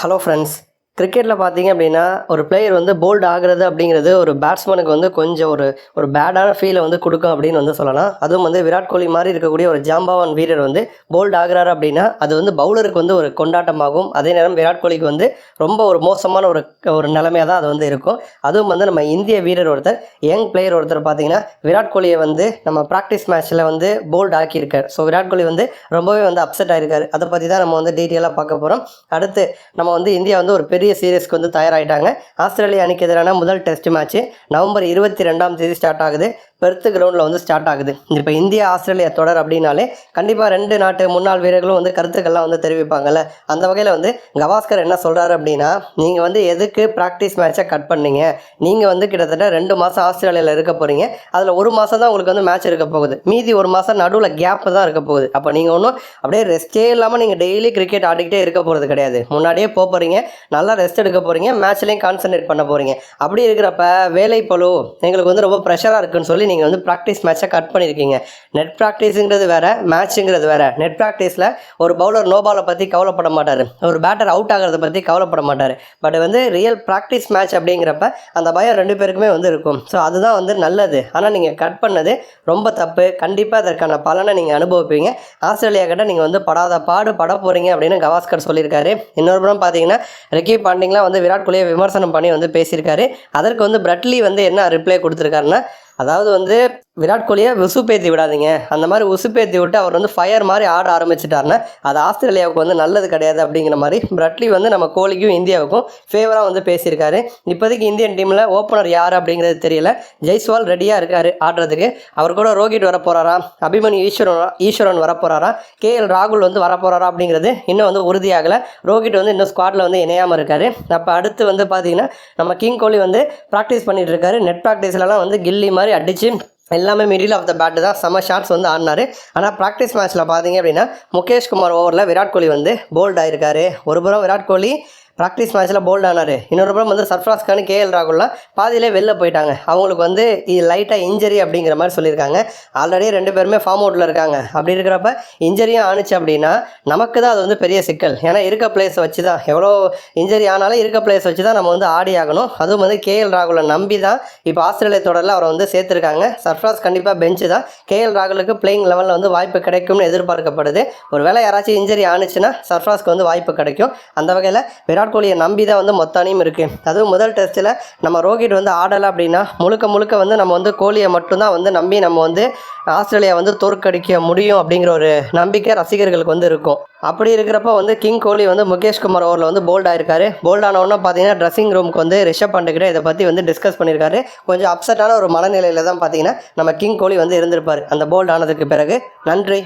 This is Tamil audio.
ஹலோ ஃப்ரெண்ட்ஸ் கிரிக்கெட்டில் பார்த்தீங்க அப்படின்னா ஒரு பிளேயர் வந்து போல்ட் ஆகிறது அப்படிங்கிறது ஒரு பேட்ஸ்மேனுக்கு வந்து கொஞ்சம் ஒரு ஒரு பேடான ஃபீலை வந்து கொடுக்கும் அப்படின்னு வந்து சொல்லலாம். அதுவும் வந்து விராட் கோலி மாதிரி இருக்கக்கூடிய ஒரு ஜாம்பவான் வீரர் வந்து போல்ட் ஆகிறாரு அப்படின்னா அது வந்து பவுலருக்கு வந்து ஒரு கொண்டாட்டமாகும். அதே நேரம் விராட் கோலிக்கு வந்து ரொம்ப ஒரு மோசமான ஒரு ஒரு நிலைமையாக தான் அது வந்து இருக்கும். அதுவும் வந்து நம்ம இந்திய வீரர் ஒருத்தர் யங் பிளேயர் ஒருத்தர் பார்த்தீங்கன்னா விராட் கோலியை வந்து நம்ம ப்ராக்டிஸ் மேட்ச்சில் வந்து போல்ட் ஆக்கியிருக்கார். ஸோ விராட் கோலி வந்து ரொம்பவே வந்து அப்செட் ஆகிருக்காரு அதை பற்றி தான் நம்ம வந்து டீட்டெயிலாக பார்க்க போகிறோம் அடுத்து நம்ம வந்து இந்தியா வந்து ஒரு பெரிய சீரீஸ்க்கு வந்து தயாராகிட்டாங்க ஆஸ்திரேலியா அணிக்கு எதிரான முதல் டெஸ்ட் மேட்ச் நவம்பர் இருபத்தி ரெண்டாம் தேதி ஸ்டார்ட் ஆகுது. பெர்த் கிரவுண்டில் வந்து ஸ்டார்ட் ஆகுது. இப்போ இந்தியா ஆஸ்திரேலியா தொடர் அப்படின்னாலே கண்டிப்பாக ரெண்டு நாட்டு முன்னாள் வீரர்களும் வந்து கருத்துக்கள்லாம் வந்து தெரிவிப்பாங்கல்ல. அந்த வகையில் வந்து கவாஸ்கர் என்ன சொல்கிறாரு அப்படின்னா நீங்கள் வந்து எதுக்கு ப்ராக்டிஸ் மேட்சை கட் பண்ணீங்க? நீங்கள் வந்து கிட்டத்தட்ட ரெண்டு மாதம் ஆஸ்திரேலியாவில் இருக்க போகிறீங்க அதில் ஒரு மாதம் தான் உங்களுக்கு வந்து மேட்ச் இருக்க போகுது. மீதி ஒரு மாதம் நடுவில் கேப் தான் இருக்க போகுது. அப்போ நீங்கள் ஒன்றும் அப்படியே ரெஸ்ட்டே இல்லாமல் நீங்கள் டெய்லி கிரிக்கெட் ஆடிக்கிட்டே இருக்க போகிறது கிடையாது. முன்னாடியே போக போகிறீங்க நல்ல ரெஸ்ட் எடுக்க போகிறீங்க மேட்ச்லேயும் கான்சன்ட்ரேட் பண்ண போகிறீங்க அப்படி இருக்கிறப்ப வேலை பளு எங்களுக்கு வந்து ரொம்ப ப்ரெஷராக இருக்குன்னு சொல்லி நீங்கள் வந்து ப்ராக்டிஸ் மேட்ச்சை கட் பண்ணியிருக்கீங்க நெட் ப்ராக்டிஸுங்கிறது வேறு மேட்ச்சுங்கிறது வேறு. நெட் ப்ராக்டிஸில் ஒரு பவுலர் நோபாலை பற்றி கவலைப்பட மாட்டார். ஒரு பேட்டர் அவுட் ஆகிறத பற்றி கவலைப்பட மாட்டார். பட் வந்து ரியல் ப்ராக்டிஸ் மேட்ச் அப்படிங்கிறப்ப அந்த பயம் ரெண்டு பேருக்குமே வந்து இருக்கும். ஸோ அதுதான் வந்து நல்லது. ஆனால் நீங்கள் கட் பண்ணது ரொம்ப தப்பு. கண்டிப்பாக அதற்கான பலனை நீங்கள் அனுபவிப்பீங்க. ஆஸ்திரேலியா கிட்ட நீங்கள் வந்து படாத பாடு பட போகிறீங்க அப்படின்னு கவாஸ்கர் சொல்லியிருக்காரு. இன்னொரு புறம் பார்த்தீங்கன்னா ரெக்கி பாண்டிங்லாம் வந்து விராட் கோலியை விமர்சனம் பண்ணி வந்து பேசியிருக்காரு. அதற்கு வந்து பிரட்லி வந்து என்ன ரிப்ளை கொடுத்துருக்காருன்னா அதாவது வந்து விராட் கோலியை உசுப்பேத்தி விடாதீங்க. அந்த மாதிரி உசுப்பேற்றி விட்டு அவர் வந்து ஃபயர் மாதிரி ஆட ஆரம்பிச்சிட்டாருன்னா அது ஆஸ்திரேலியாவுக்கு வந்து நல்லது கிடையாது அப்படிங்கிற மாதிரி பிரட்லி வந்து நம்ம கோலிக்கும் இந்தியாவுக்கும் ஃபேவராக வந்து பேசியிருக்காரு. இப்போதைக்கு இந்தியன் டீமில் ஓப்பனர் யார் அப்படிங்கிறது தெரியல. ஜெய்ஸ்வால் ரெடியாக இருக்கார் ஆடுறதுக்கு. அவர் கூட ரோஹித் வர போகிறாரா அபிமன்யு ஈஸ்வரன் ஈஸ்வரன் வர போகிறாரா கே எல் ராகுல் வந்து வர போகிறாரா அப்படிங்கிறது இன்னும் வந்து உறுதியாகலை. ரோஹித் வந்து இன்னும் ஸ்குவாடில் வந்து இணையாமல் இருக்காரு. அப்போ அடுத்து வந்து பார்த்தீங்கன்னா நம்ம கிங் கோலி வந்து ப்ராக்டிஸ் பண்ணிட்டு இருக்காரு. நெட் ப்ராக்டிஸ்லலாம் வந்து கில்லி மாதிரி அடித்து எல்லாமே மிடில் ஆஃப் த பேட்டு தான். செம்ம ஷாட்ஸ் வந்து ஆடினார். ஆனால் ப்ராக்டிஸ் மேட்ச்சில் பார்த்தீங்க அப்படின்னா முகேஷ் குமார் ஓவரில் விராட் கோலி வந்து போல்ட் ஆகிருக்காரு ஒரு புறம் விராட் கோலி ப்ராக்டிஸ் மேட்ச்சில் போல்ட் ஆனார். இன்னொரு புறம் வந்து சர்ஃப்ராஸ் கான் கேஎல் ராகுல்லாம் பாதியிலே வெளில போயிட்டாங்க. அவங்களுக்கு வந்து இது லைட்டாக இன்ஜரி அப்படிங்கிற மாதிரி சொல்லியிருக்காங்க. ஆல்ரெடி ரெண்டு பேருமே ஃபார்ம் அவுட்டில் இருக்காங்க. அப்படி இருக்கிறப்ப இன்ஜரியும் ஆணுச்சு அப்படின்னா நமக்கு தான் அது வந்து பெரிய சிக்கல். ஏன்னா இருக்க பிளேஸ் வச்சு தான் எவ்வளோ இன்ஜரி ஆனாலும் இருக்க பிளேஸ் வச்சு தான் நம்ம வந்து ஆடி ஆகணும். அதுவும் வந்து கேஎல் ராகுலை நம்பி தான் இப்போ ஆஸ்திரேலியா தொடரில் அவரை வந்து சேர்த்துருக்காங்க. சர்ஃப்ராஸ் கண்டிப்பாக பெஞ்சு தான். கேஎல் ராகுலுக்கு பிளேயிங் லெவலில் வந்து வாய்ப்பு கிடைக்கும்னு எதிர்பார்க்கப்படுது. ஒரு வேளை யாராச்சும் இன்ஜரி ஆணுச்சுன்னா சர்ஃப்ராஸ்க்கு வந்து வாய்ப்பு கிடைக்கும். அந்த வகையில் விராட் கோலியை நம்பி தான் வந்து மொத்த அணியும் இருக்குது அதுவும் முதல் டெஸ்ட்டில் நம்ம ரோஹித் வந்து ஆடலை அப்படின்னா முழுக்க முழுக்க வந்து நம்ம வந்து கோலியை மட்டும்தான் வந்து நம்பி நம்ம வந்து ஆஸ்திரேலியா வந்து தோற்கடிக்க முடியும் அப்படிங்கிற ஒரு நம்பிக்கை ரசிகர்களுக்கு வந்து இருக்கும். அப்படி இருக்கிறப்ப வந்து கிங் கோலி வந்து முகேஷ் குமார் ஓவரில் வந்து போல்ட் ஆயிருக்காரு. போல்ட் ஆனவுடனே பார்த்தீங்கன்னா ட்ரெஸ்ஸிங் ரூமுக்கு வந்து ரிஷப் பண்டுக்கிட்ட இதை பற்றி வந்து டிஸ்கஸ் பண்ணியிருக்காரு. கொஞ்சம் அப்செட்டான ஒரு மனநிலையில் தான் பார்த்தீங்கன்னா நம்ம கிங் கோலி வந்து இருந்திருப்பார். அந்த போல்ட் ஆனதுக்கு பிறகு. நன்றி.